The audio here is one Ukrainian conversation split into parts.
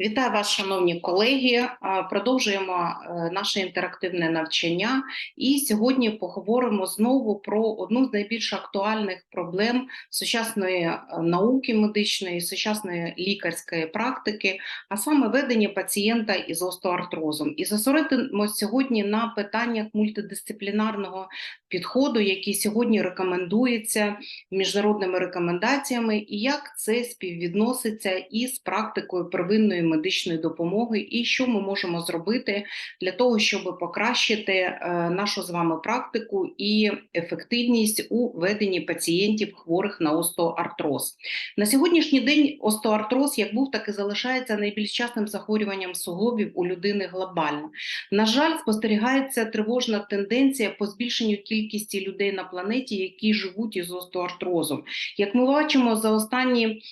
Вітаю вас, шановні колеги. Продовжуємо е, наше інтерактивне навчання, і сьогодні поговоримо знову про одну з найбільш актуальних проблем сучасної е, науки медичної, сучасної лікарської практики, а саме ведення пацієнта із остеоартрозом. І зосередимося сьогодні на питаннях мультидисциплінарного підходу, який сьогодні рекомендується міжнародними рекомендаціями, і як це співвідноситься із практикою первинної медичної допомоги, і що ми можемо зробити для того, щоб покращити е, нашу з вами практику і ефективність у веденні пацієнтів хворих на остеоартроз. На сьогоднішній день остеоартроз як був, так і залишається найбільш частим захворюванням суглобів у людини глобально. На жаль, спостерігається тривожна тенденція по збільшенню кількості людей на планеті, які живуть із остеоартрозом. Як ми бачимо, за останні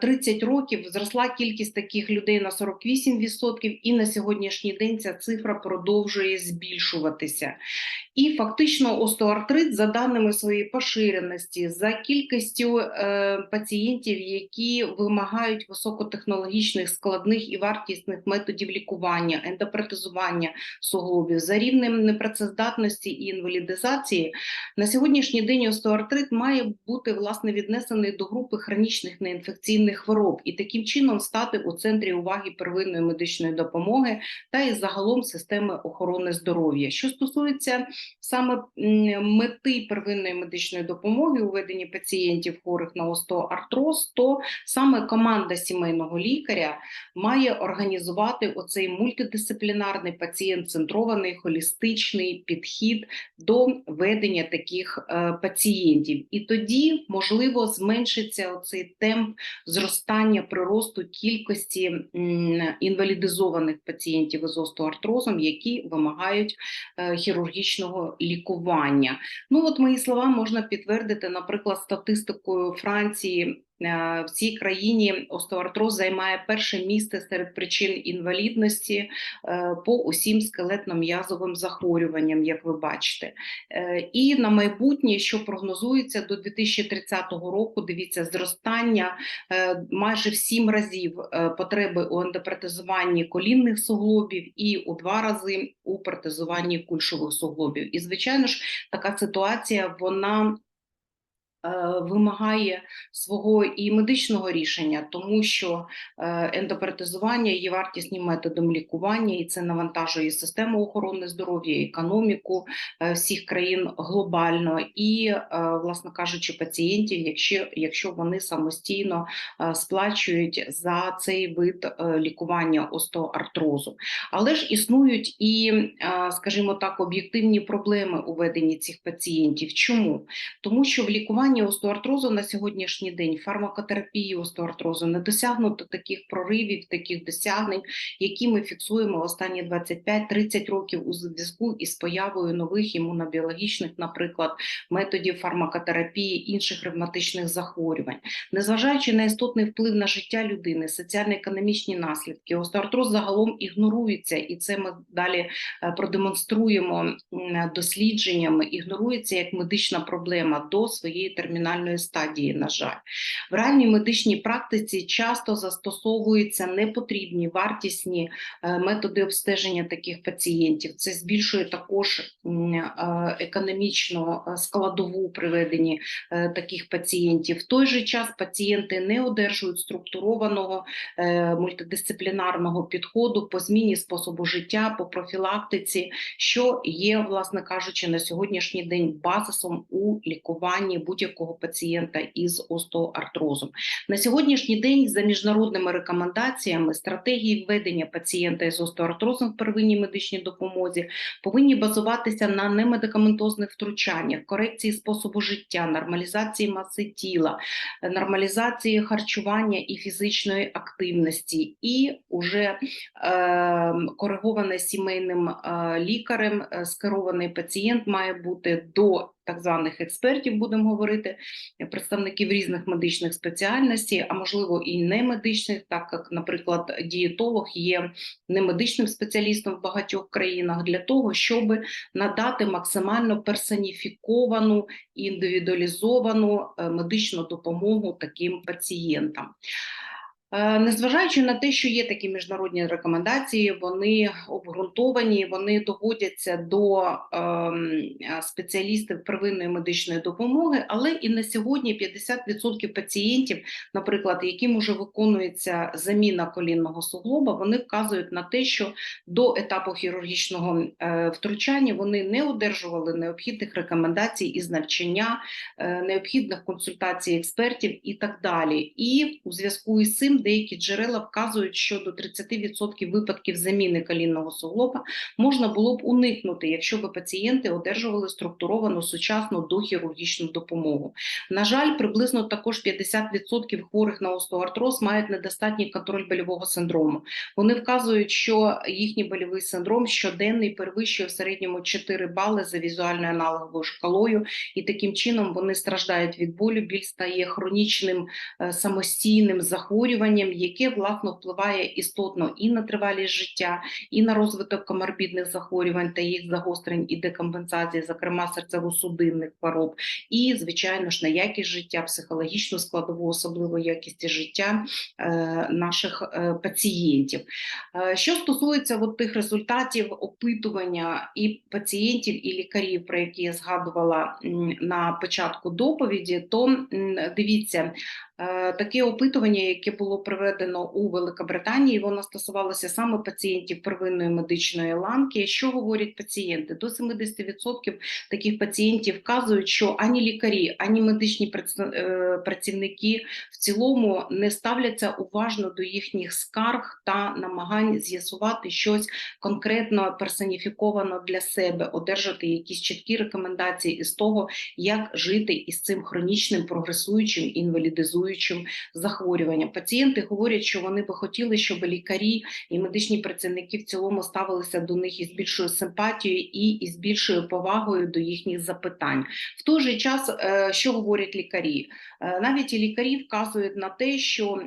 30 років зросла кількість таких людей на 48%, і на сьогоднішній день ця цифра продовжує збільшуватися. І фактично остеоартрит, за даними своєї поширеності, за кількістю е, пацієнтів, які вимагають високотехнологічних складних і вартісних методів лікування, ендопротезування суглобів, за рівнем непрацездатності і інвалідизації, на сьогоднішній день остеоартрит має бути власне віднесений до групи хронічних неінфекційних хвороб і таким чином стати у центрі уваги первинної медичної допомоги та і загалом системи охорони здоров'я. Що стосується саме мети первинної медичної допомоги у веденні пацієнтів хворих на остеоартроз, то саме команда сімейного лікаря має організувати оцей мультидисциплінарний пацієнт-центрований холістичний підхід до ведення таких е, пацієнтів, і тоді можливо зменшиться оцей темп зростання приросту кількості інвалідизованих пацієнтів із остеоартрозом, які вимагають е, хірургічного лікування. Ну от мої слова можна підтвердити, наприклад, статистикою Франції. Е, в цій країні остеоартроз займає перше місце серед причин інвалідності е, по усім скелетно-м'язовим захворюванням, як ви бачите. Е, і на майбутнє, що прогнозується до 2030 року, дивіться, зростання майже в сім разів потреби у ендопротезуванні колінних суглобів і у два рази у протезуванні кульшових суглобів. І, звичайно ж, така ситуація вона вимагає свого і медичного рішення, тому що е, ендопротезування є вартісним методом лікування, і це навантажує систему охорони здоров'я, економіку е, всіх країн глобально і, власне кажучи, пацієнтів, якщо якщо вони самостійно сплачують за цей вид лікування остеоартрозу. Але ж існують і, скажімо так, об'єктивні проблеми у веденні цих пацієнтів. Чому? Тому що в лікуванні лікуванні остеоартрозу на сьогоднішній день, фармакотерапії остеоартрозу не досягнуто таких проривів, таких досягнень, які ми фіксуємо останні 25-30 років у зв'язку із появою нових імунобіологічних, наприклад, методів фармакотерапії інших ревматичних захворювань, незважаючи на істотний вплив на життя людини, соціально-економічні наслідки, остеоартроз загалом ігнорується, і це ми далі е, продемонструємо дослідженнями. Ігнорується як медична проблема до своєї термінальної стадії, на жаль. В реальній медичній практиці часто застосовуються непотрібні вартісні е, методи обстеження таких пацієнтів. Це збільшує також е, економічну е, складову приведенні таких пацієнтів. В той же час пацієнти не одержують структурованого мультидисциплінарного підходу по зміні способу життя, по профілактиці, що є, власне кажучи, на сьогоднішній день базисом у лікуванні будь будь-якого пацієнта із остеоартрозом. На сьогоднішній день за міжнародними рекомендаціями стратегії введення пацієнта із остеоартрозом в первинній медичній допомозі повинні базуватися на немедикаментозних втручаннях, корекції способу життя, нормалізації маси тіла, нормалізації харчування і фізичної активності, і уже е, кориговане сімейним е, лікарем е, скерований пацієнт має бути до так званих експертів, будемо говорити, представників різних медичних спеціальностей, а можливо і не медичних, так як, наприклад, дієтолог є немедичним спеціалістом в багатьох країнах для того, щоб надати максимально персоніфіковану індивідуалізовану е, медичну допомогу таким пацієнтам. Е, Незважаючи на те, що є такі міжнародні рекомендації, вони обґрунтовані, вони доводяться до ем, е, спеціалістів первинної медичної допомоги, але і на сьогодні 50% пацієнтів, наприклад, яким уже виконується заміна колінного суглоба, вони вказують на те, що до етапу хірургічного е, втручання вони не одержували необхідних рекомендацій із навчання, е, необхідних консультацій експертів і так далі. І у зв'язку із цим деякі джерела вказують, що до 30% випадків заміни колінного суглоба можна було б уникнути, якщо б пацієнти одержували структуровану сучасну дохірургічну допомогу. На жаль, приблизно також 50% хворих на остеоартроз мають недостатній контроль больового синдрому. Вони вказують, що їхній больовий синдром щоденний перевищує в середньому 4 бали за візуальною аналоговою шкалою, і таким чином вони страждають від болю. Біль стає хронічним е, самостійним захворюванням, яке власно впливає істотно і на тривалість життя, і на розвиток коморбідних захворювань та їх загострень і декомпенсації, зокрема серцево-судинних хвороб, і звичайно ж на якість життя, психологічну складову, особливо якісті життя е, наших е, пацієнтів. Е, Що стосується от тих результатів опитування і пацієнтів, і лікарів, про які я згадувала на початку доповіді, то дивіться. Е, Таке опитування, яке було проведено у Великобританії, воно стосувалося саме пацієнтів первинної медичної ланки. Що говорять пацієнти? До 70% таких пацієнтів вказують, що ані лікарі, ані медичні е, працівники в цілому не ставляться уважно до їхніх скарг та намагань з'ясувати щось конкретно персоніфіковано для себе, одержати якісь чіткі рекомендації із того, як жити із цим хронічним прогресуючим інвалідизуючим захворюванням. Пацієнти говорять, що вони би хотіли, щоб лікарі і медичні працівники в цілому ставилися до них із більшою симпатією і із більшою повагою до їхніх запитань. В той же час, е, що говорять лікарі? Е, Навіть і лікарі вказують на те, що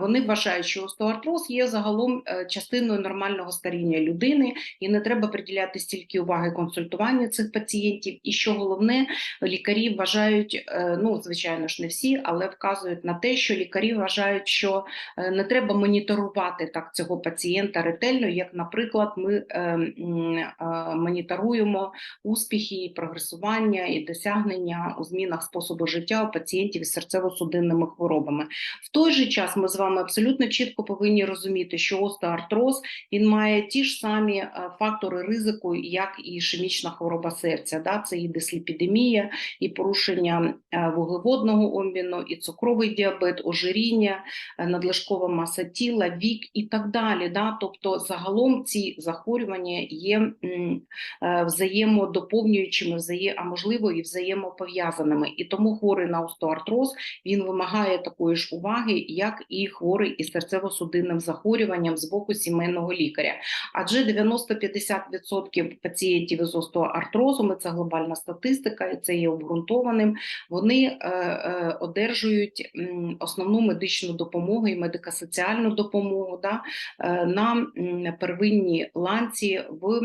вони вважають, що остеоартроз є загалом е, частиною нормального старіння людини, і не треба приділяти стільки уваги консультуванню цих пацієнтів. І що головне, лікарі вважають, ну звичайно ж не всі, але вказують на те, що лікарі вважають, що е, не треба моніторувати так цього пацієнта ретельно, як, наприклад, ми е, е, моніторуємо успіхи, прогресування і досягнення у змінах способу життя у пацієнтів із серцево-судинними хворобами. В той же час ми з вами абсолютно чітко повинні розуміти, що остеоартроз він має ті ж самі фактори ризику, як і ішемічна хвороба серця. Да? Це і дисліпідемія, і порушення вуглеводного обміну, і цукровий діабет, ожиріння, е, надлишкова маса тіла, вік і так далі. Да? Тобто, загалом ці захворювання є е, взаємодоповнюючими, взає, а можливо і взаємопов'язаними. І тому хворий на остеоартроз він вимагає такої ж уваги, як і хворий із серцево-судинним захворюванням з боку сімейного лікаря. Адже 90-50% пацієнтів із остеоартрозом, і це глобальна статистика, і це є обґрунтованим. Вони е, е, одержують основну медичну допомогу і медико-соціальну допомогу да, е, на первинній ланці в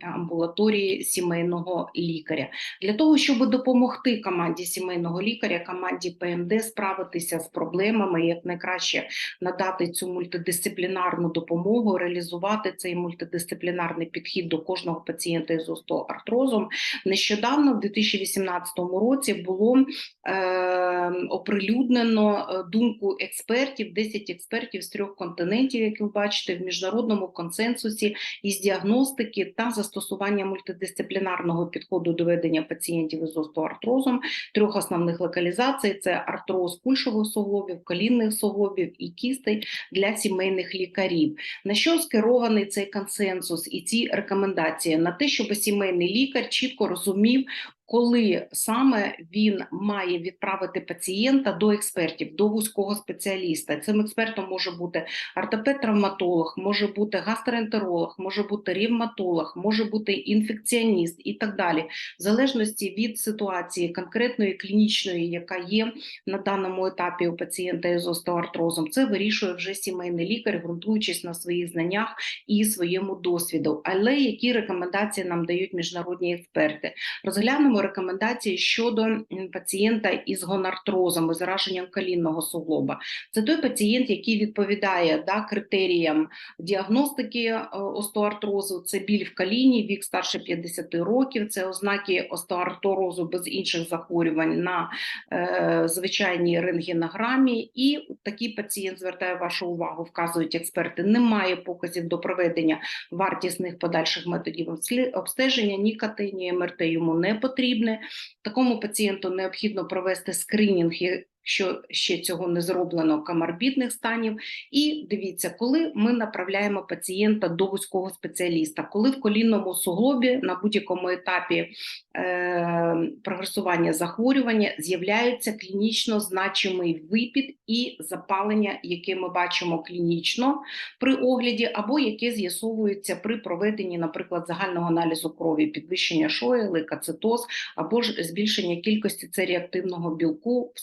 амбулаторії сімейного лікаря. Для того, щоб допомогти команді сімейного лікаря, команді ПМД справитися з проблемами, як найкраще надати цю мультидисциплінарну допомогу, реалізувати цей мультидисциплінарний підхід до кожного пацієнта із остеоартрозом. Нещодавно, в 2018 році, було е, оприлюднено е, думку експертів, 10 експертів з трьох континентів, як ви бачите, в міжнародному консенсусі із діагностики та застосування мультидисциплінарного підходу до ведення пацієнтів із остеоартрозом трьох основних локалізацій: це артроз кульшових суглобів, колінних суглобів і кістей для сімейних лікарів. На що скерований цей консенсус і ці рекомендації? На те, щоб сімейний лікар чітко розумів. Коли саме він має відправити пацієнта до експертів, до вузького спеціаліста, цим експертом може бути ортопед-травматолог, може бути гастроентеролог, може бути ревматолог, може бути інфекціоніст і так далі, в залежності від ситуації конкретної клінічної, яка є на даному етапі у пацієнта із остеоартрозом, це вирішує вже сімейний лікар, ґрунтуючись на своїх знаннях і своєму досвіду. Але які рекомендації нам дають міжнародні експерти? Розглянемо рекомендації щодо пацієнта із гонартрозом, зараженням колінного суглоба. Це той пацієнт, який відповідає да, критеріям діагностики е, остеоартрозу. Це біль в коліні, вік старше 50 років, це ознаки остеоартрозу без інших захворювань на е, звичайній рентгенограмі. І такий пацієнт звертає вашу увагу, вказують експерти, немає показів до проведення вартісних подальших методів обстеження, ні КТ, ні МРТ йому не потрібне. Такому пацієнту необхідно провести скринінг, якщо ще цього не зроблено коморбідних станів. І дивіться, коли ми направляємо пацієнта до вузького спеціаліста, коли в колінному суглобі на будь-якому етапі е, прогресування захворювання з'являється клінічно значимий випід і запалення, яке ми бачимо клінічно при огляді, або яке з'ясовується при проведенні, наприклад, загального аналізу крові, підвищення шої, лейкоцитоз, або ж збільшення кількості цереактивного білку в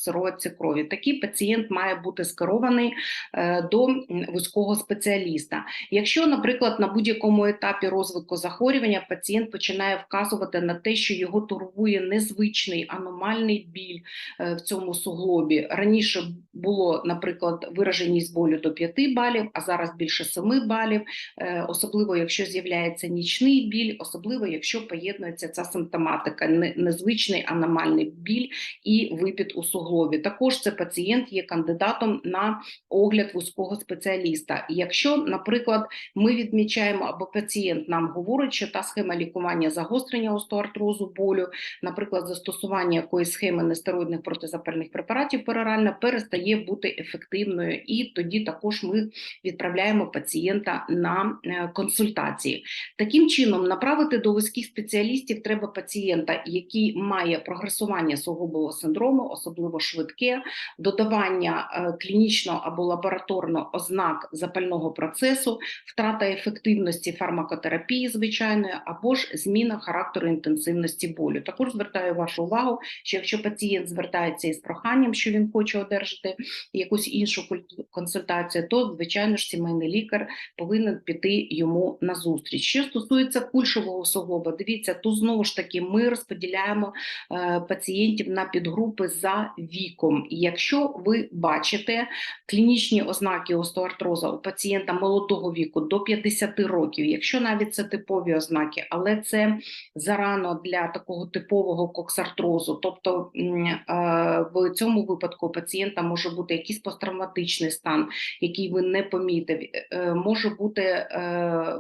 сироватці крові. Такий пацієнт має бути скерований е, до вузького спеціаліста. Якщо, наприклад, на будь-якому етапі розвитку захворювання пацієнт починає вказувати на те, що його турбує незвичний аномальний біль е, в цьому суглобі. Раніше було, наприклад, вираженість болю до 5 балів, а зараз більше 7 балів, Е, особливо якщо з'являється нічний біль, особливо якщо поєднується ця симптоматика, незвичний аномальний біль і випід у суглобі. Також це пацієнт є кандидатом на огляд вузького спеціаліста. Якщо, наприклад, ми відмічаємо або пацієнт нам говорить, що та схема лікування загострення остеоартрозу болю, наприклад, застосування якоїсь схеми нестероїдних протизапальних препаратів перорально перестає бути ефективною, і тоді також ми відправляємо пацієнта на е, консультації. Таким чином, направити до вузьких спеціалістів треба пацієнта, який має прогресування суглобового синдрому, особливо швидке, додавання е, клінічно або лабораторно ознак запального процесу, втрата ефективності фармакотерапії звичайної, або ж зміна характеру інтенсивності болю. Також звертаю вашу увагу, що якщо пацієнт звертається із проханням, що він хоче одержати якусь іншу консультацію, то звичайно ж сімейний лікар повинен піти йому на зустріч. Що стосується кульшового суглоба, дивіться, тут знову ж таки ми розподіляємо е, пацієнтів на підгрупи за віком. І якщо ви бачите клінічні ознаки остеоартроза у пацієнта молодого віку до 50 років, якщо навіть це типові ознаки, але це зарано для такого типового коксартрозу, тобто е, в цьому випадку у пацієнта може бути якийсь посттравматичний стан, який ви не помітив, Е, може бути е,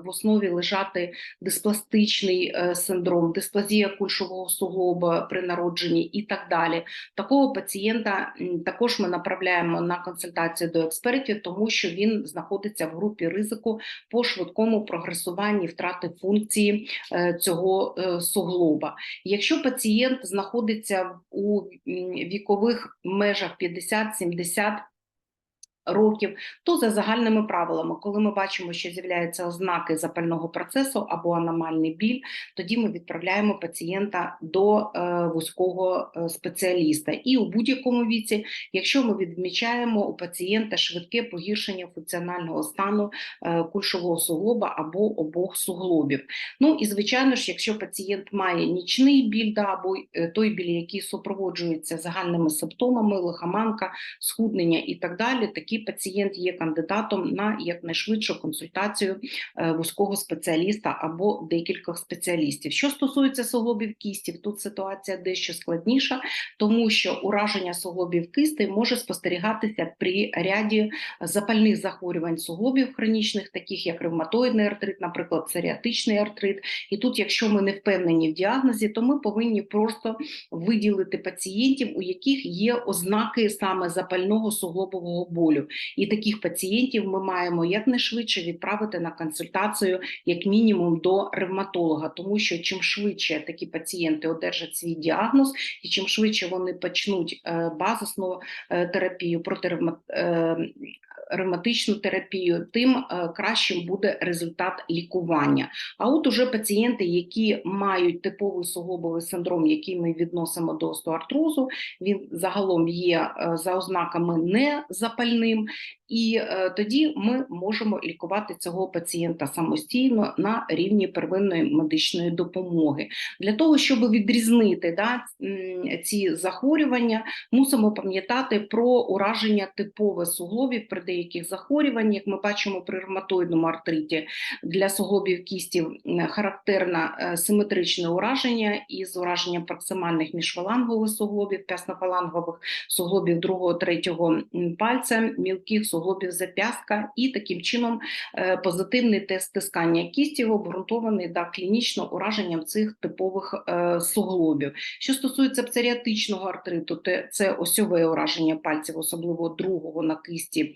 в основі лежати диспластичний е, синдром, дисплазія кульшового суглоба при народженні і так далі. Такого пацієнта також ми направляємо на консультацію до експертів, тому що він знаходиться в групі ризику по швидкому прогресуванні втрати функції е, цього е, суглоба. Якщо пацієнт знаходиться у вікових межах 50-70 років, то за загальними правилами, коли ми бачимо, що з'являються ознаки запального процесу або аномальний біль, тоді ми відправляємо пацієнта до е, вузького е, спеціаліста. І у будь-якому віці, якщо ми відмічаємо у пацієнта швидке погіршення функціонального стану е, кульшового суглоба або обох суглобів. Ну і звичайно ж, якщо пацієнт має нічний біль, да, або той біль, який супроводжується загальними симптомами, лихоманка, схуднення і так далі, пацієнт є кандидатом на якнайшвидшу консультацію е, вузького спеціаліста або декількох спеціалістів. Що стосується суглобів кістів, тут ситуація дещо складніша, тому що ураження суглобів кистей може спостерігатися при ряді запальних захворювань суглобів хронічних, таких як ревматоїдний артрит, наприклад, псоріатичний артрит. І тут, якщо ми не впевнені в діагнозі, то ми повинні просто виділити пацієнтів, у яких є ознаки саме запального суглобового болю. І таких пацієнтів ми маємо якнайшвидше відправити на консультацію, як мінімум, до ревматолога, тому що чим швидше такі пацієнти одержать свій діагноз, і чим швидше вони почнуть е, базисну е, терапію е, ревматичну терапію, тим е, кращим буде результат лікування. А от уже пацієнти, які мають типовий суглобовий синдром, який ми відносимо до остеоартрозу, він загалом є е, за ознаками незапальним, і е, тоді ми можемо лікувати цього пацієнта самостійно на рівні первинної медичної допомоги. Для того, щоб відрізнити да, ці захворювання, мусимо пам'ятати про ураження типове суглобів при деяких захворюваннях. Як ми бачимо при ревматоїдному артриті для суглобів кістів м, характерне е, симетричне ураження із ураженням проксимальних міжфалангових суглобів, п'яснофалангових суглобів другого, третього пальця, мілких суглобів зап'ястка, і таким чином е, позитивний тест стискання кістів обґрунтований да, клінічно ураженням цих типових е, суглобів. Що стосується псоріатичного артриту, це осьове ураження пальців, особливо другого на кисті.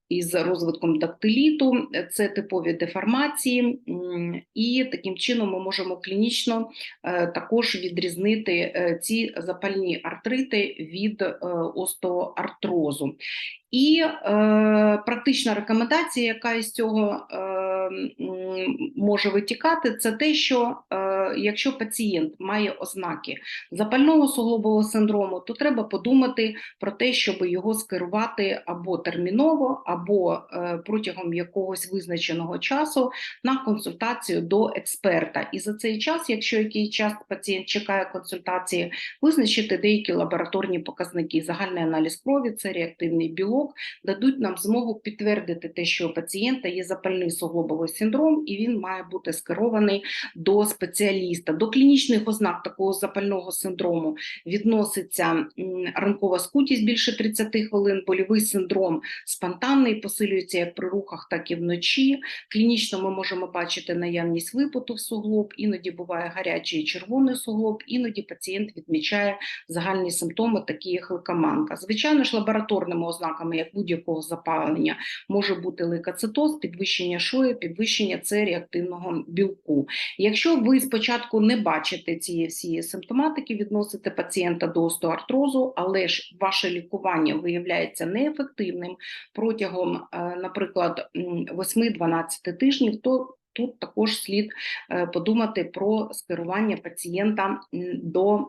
Із розвитком дактиліту, це типові деформації, і таким чином ми можемо клінічно е, також відрізнити е, ці запальні артрити від е, остеоартрозу. І е, практична рекомендація, яка із цього е, може витікати, це те, що е, якщо пацієнт має ознаки запального суглобового синдрому, то треба подумати про те, щоб його скерувати або терміново, або е, протягом якогось визначеного часу на консультацію до експерта. І за цей час, якщо який час пацієнт чекає консультації, визначити деякі лабораторні показники, загальний аналіз крові, це реактивний білок, дадуть нам змогу підтвердити те, що у пацієнта є запальний суглобовий синдром, і він має бути скерований до спеціаліста. До клінічних ознак такого запального синдрому відноситься ранкова скутість більше 30 хвилин, больовий синдром спонтанний, посилюється як при рухах, так і вночі. Клінічно ми можемо бачити наявність випоту в суглоб, іноді буває гарячий і червоний суглоб, іноді пацієнт відмічає загальні симптоми, такі як ликоманка. Звичайно ж, лабораторними ознаками, як будь-якого запалення, може бути лейкоцитоз, підвищення шої, підвищення С реактивного білку. Якщо ви спочатку не бачите цієї всієї симптоматики, відносите пацієнта до остеоартрозу, але ж ваше лікування виявляється неефективним протягом, е, наприклад, м, 8-12 тижнів, то Тут також слід е, подумати про скерування пацієнта до е,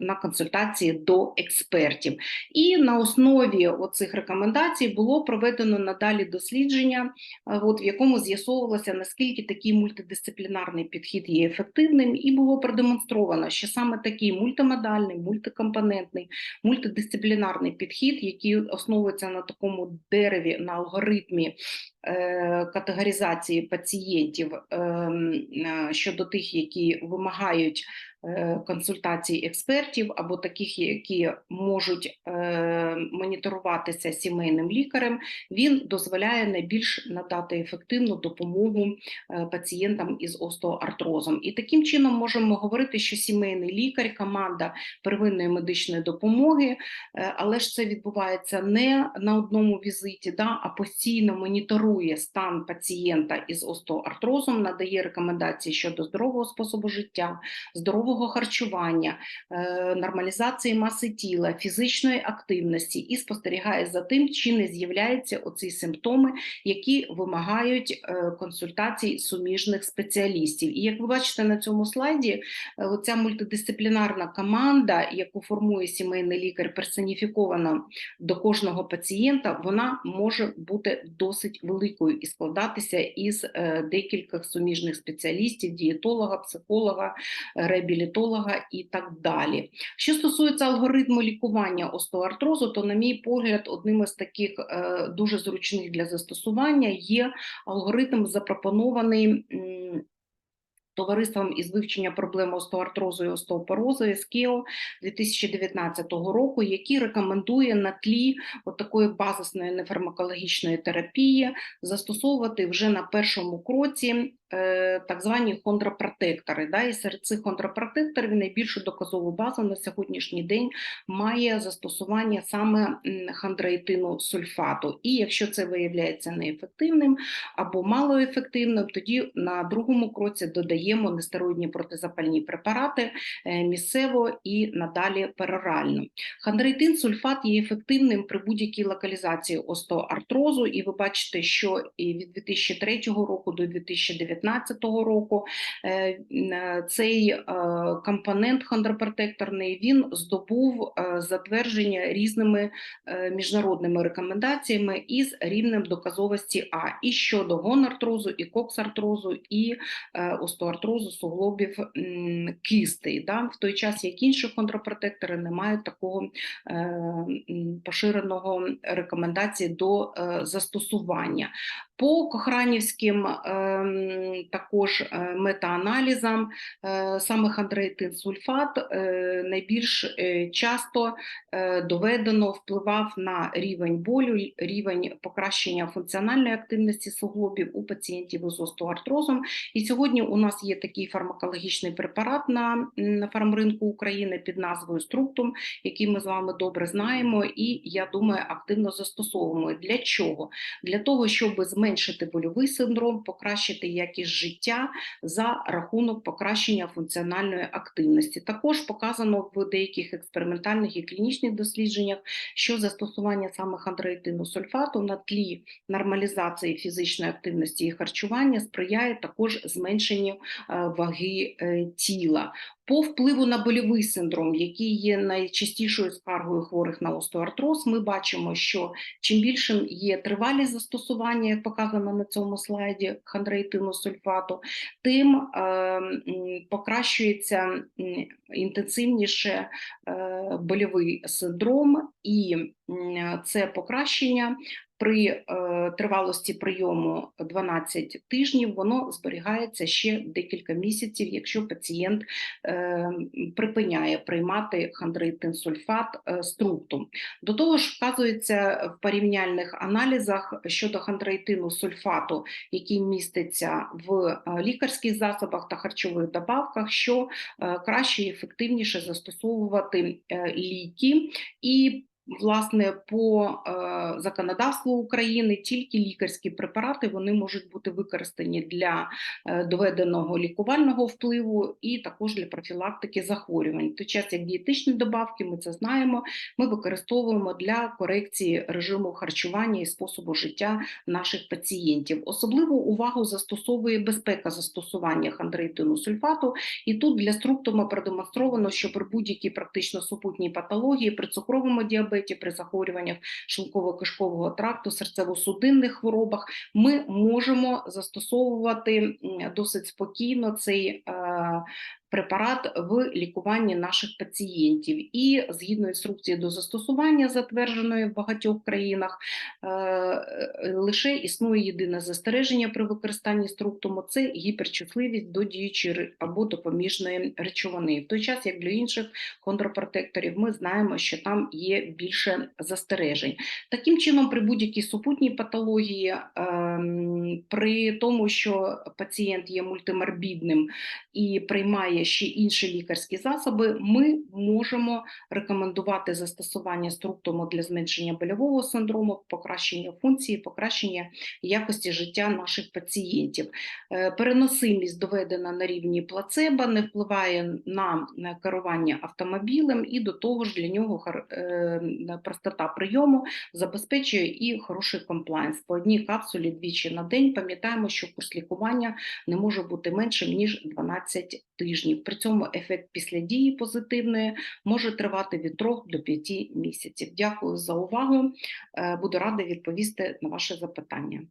на консультації до експертів. І на основі оцих рекомендацій було проведено надалі дослідження, е, от в якому з'ясовувалося наскільки такий мультидисциплінарний підхід є ефективним, і було продемонстровано, що саме такий мультимодальний, мультикомпонентний, мультидисциплінарний підхід, який основується на такому дереві, на алгоритмі категоризації пацієнтів ем, е, щодо тих, які вимагають консультацій експертів, або таких, які можуть е, моніторуватися сімейним лікарем, він дозволяє найбільш надати ефективну допомогу е, пацієнтам із остеоартрозом. І таким чином можемо говорити, що сімейний лікар, команда первинної медичної допомоги, е, але ж це відбувається не на одному візиті, да, а постійно моніторує стан пацієнта із остеоартрозом, надає рекомендації щодо здорового способу життя, здорового харчування, е, нормалізації маси тіла, фізичної активності і спостерігає за тим, чи не з'являються оці симптоми, які вимагають е, консультацій суміжних спеціалістів. І як ви бачите на цьому слайді, е, оця мультидисциплінарна команда, яку формує сімейний лікар, персоніфікована до кожного пацієнта, вона може бути досить великою і складатися із декількох суміжних спеціалістів, дієтолога, психолога, реабілітолога і так далі. Що стосується алгоритму лікування остеоартрозу, то, на мій погляд, одним із таких е, дуже зручних для застосування є алгоритм, запропонований. Товариством із вивчення проблем остеоартрозу і остеопорозу СКІО 2019 року, який рекомендує на тлі такої базисної нефармакологічної терапії застосовувати вже на першому кроці так звані хондропротектори. Да? І серед цих хондропротекторів найбільшу доказову базу на сьогоднішній день має застосування саме хондроїтину сульфату. І якщо це виявляється неефективним або малоефективним, тоді на другому кроці додаємо нестероїдні протизапальні препарати е, місцево і надалі перорально. Хондроїтин сульфат є ефективним при будь-якій локалізації остеоартрозу, і ви бачите, що і від 2003 року до 2019 2019 року. Е, е, Цей е, компонент хондропротекторний він здобув затвердження різними міжнародними рекомендаціями із рівнем доказовості А і щодо гонартрозу, і коксартрозу, і остеоартрозу суглобів кістей. В той час, як інші хондропротектори не мають такого поширеного рекомендації до застосування. По кохранівським ем, також е, метааналізам е, саме хондроїтин-сульфат найбільш часто доведено впливав на рівень болю, рівень покращення функціональної активності суглобів у пацієнтів із остеоартрозом. І сьогодні у нас є такий фармакологічний препарат на фармринку України під назвою Структум, який ми з вами добре знаємо, і я думаю, активно застосовуємо. Для чого? Для того, щоб зменшити больовий синдром, покращити якість життя за рахунок покращення функціональної активності. Також показано в деяких експериментальних і клінічних дослідженнях, що застосування саме хондроїтину сульфату на тлі нормалізації фізичної активності і харчування сприяє також зменшенню е, ваги е, тіла. По впливу на больовий синдром, який є найчастішою скаргою хворих на остеоартроз, ми бачимо, що чим більшим є тривалість застосування, як показано на цьому слайді хондроїтину сульфату, тим е, покращується інтенсивніше е, больовий синдром, і це покращення при е, тривалості прийому 12 тижнів воно зберігається ще декілька місяців, якщо пацієнт е, припиняє приймати хондроїтин-сульфат е, структум. До того ж, вказується в порівняльних аналізах щодо хондроїтину сульфату, який міститься в е, лікарських засобах та харчових добавках, що е, краще і ефективніше застосовувати е, ліки і Власне, по е, законодавству України тільки лікарські препарати вони можуть бути використані для е, доведеного лікувального впливу і також для профілактики захворювань. Той час як дієтичні добавки, ми це знаємо, ми використовуємо для корекції режиму харчування і способу життя наших пацієнтів. Особливу увагу застосовує безпека застосування хондроїтину сульфату, і тут для структума продемонстровано, що при будь-якій практично супутній патології, при цукровому діабеті, при захворюваннях шлунково-кишкового тракту, серцево-судинних хворобах, ми можемо застосовувати досить спокійно цей е, препарат в лікуванні наших пацієнтів. І згідно інструкції до застосування, затвердженої в багатьох країнах, е, лише існує єдине застереження при використанні структуму – це гіперчутливість до діючої або допоміжної речовини. В той час, як для інших хондропротекторів, ми знаємо, що там є більше застережень. Таким чином, при будь-якій супутній патології, ем, при тому, що пацієнт є мультиморбідним і приймає ще інші лікарські засоби, ми можемо рекомендувати застосування структуму для зменшення больового синдрому, покращення функції, покращення якості життя наших пацієнтів. Е, Переносимість доведена на рівні плацебо, не впливає на керування автомобілем, і до того ж для нього е, простота прийому забезпечує і хороший комплайнс. По одній капсулі двічі на день пам'ятаємо, що курс лікування не може бути меншим ніж 12 тижнів. При цьому ефект після дії позитивної може тривати від 3 до 5 місяців. Дякую за увагу. Е, Буду рада відповісти на ваші запитання.